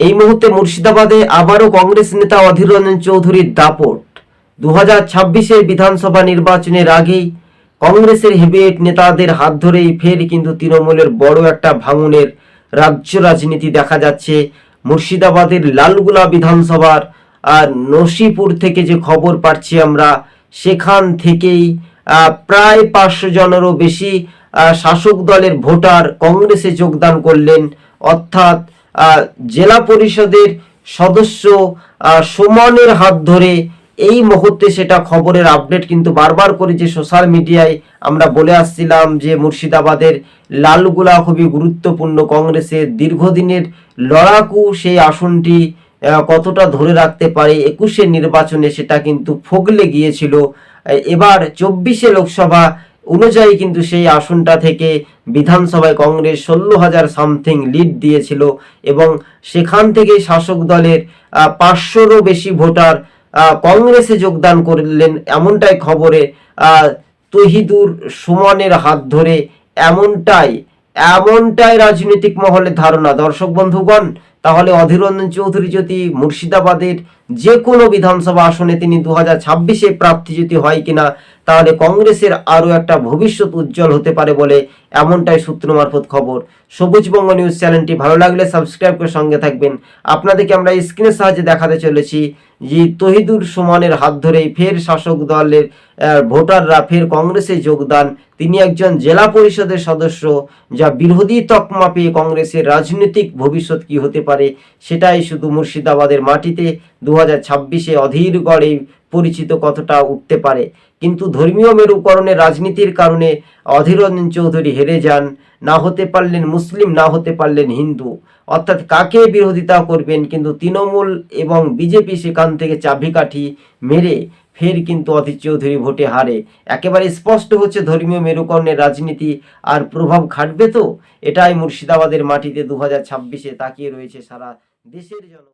এই মুহূর্তে মুর্শিদাবাদে আবারও কংগ্রেস নেতা অধীর রঞ্জন চৌধুরীর দাপট। দু হাজার ছাব্বিশের বিধানসভা নির্বাচনের আগেই কংগ্রেসের হেভিয়েট নেতাদের হাত ধরেই ফের কিন্তু তৃণমূলের বড় একটা ভাঙনের রাজ্য রাজনীতি দেখা যাচ্ছে। মুর্শিদাবাদের লালগুলা বিধানসভার আর নসিপুর থেকে যে খবর পাচ্ছি আমরা, সেখান থেকেই প্রায় পাঁচশো জনেরও বেশি শাসক দলের ভোটার কংগ্রেসে যোগদান করলেন। অর্থাৎ জেলা পরিষদের সদস্য সুমনের হাত ধরে এই মুহূর্তে সেটা খবরের আপডেট কিন্তু বারবার করে যে সোশ্যাল মিডিয়ায় আমরা বলে আসছিলাম যে মুর্শিদাবাদের লালগুলা খুবই গুরুত্বপূর্ণ কংগ্রেসের দীর্ঘদিনের লড়াকু সেই আসনটি কতটা ধরে রাখতে পারে একুশের নির্বাচনে সেটা কিন্তু ফগলে গিয়েছিল। এবার চব্বিশে লোকসভা অনুযায়ী কিন্তু সেই আসনটা থেকে বিধানসভায় কংগ্রেস ষোলো হাজার সামথিং লিড দিয়েছিল এবং সেখান থেকে শাসক দলের পাঁচশোরও বেশি ভোটার কংগ্রেসে যোগদান করলেন এমনটাই খবরে তহিদুর সুমনের হাত ধরে এমনটাই এমনটাই রাজনৈতিক মহলের ধারণা। দর্শক বন্ধুগণ তাহলে অধীর রঞ্জন চৌধুরী যদি মুর্শিদাবাদের যে কোনো বিধানসভা আসনে তিনি দু হাজার ছাব্বিশে প্রার্থী যদি হয় কিনা, তাহলে কংগ্রেসের আরও একটা ভবিষ্যৎ উজ্জ্বল হতে পারে বলে এমনটাই সূত্র মারফত খবর। সবুজবঙ্গ নিউজ চ্যানেলটি ভালো লাগলে সাবস্ক্রাইব করে সঙ্গে থাকবেন। আপনাদেরকে আমরা স্ক্রিনের সাহায্যে দেখাতে চলেছি যে তহিদুর সুমনের হাত ধরেই ফের শাসক দলের আহ, ভোটাররা ফের কংগ্রেসে যোগদান। তিনি একজন জেলা পরিষদের সদস্য যা বিরোধী তকমা পেয়ে কংগ্রেসের রাজনৈতিক ভবিষ্যৎ কি হতে পারে সেটাই শুধু মুর্শিদাবাদের মাটিতে দু হাজার ছাব্বিশে অধীর গড়ে পরিচিত কতটা উঠতে পারে। কিন্তু ধর্মীয় মেরুকরণের রাজনীতির কারণে অধীর রঞ্জন চৌধুরী হেরে যান। না হতে পারলেন মুসলিম না হতে পারলেন হিন্দু। অর্থাৎ কাকে বিরোধিতা করবেন? কিন্তু তৃণমূল এবং বিজেপি সেখান থেকে চাবিকাঠি মেরে ফের কিন্তু অতীত চৌধুরী ভোটে হারে। একেবারে স্পষ্ট হচ্ছে ধর্মীয় মেরুকরণের রাজনীতি আর প্রভাব খাটবে তো? এটাই মুর্শিদাবাদের মাটিতে দু হাজার ছাব্বিশে তাকিয়ে রয়েছে সারা দেশের জন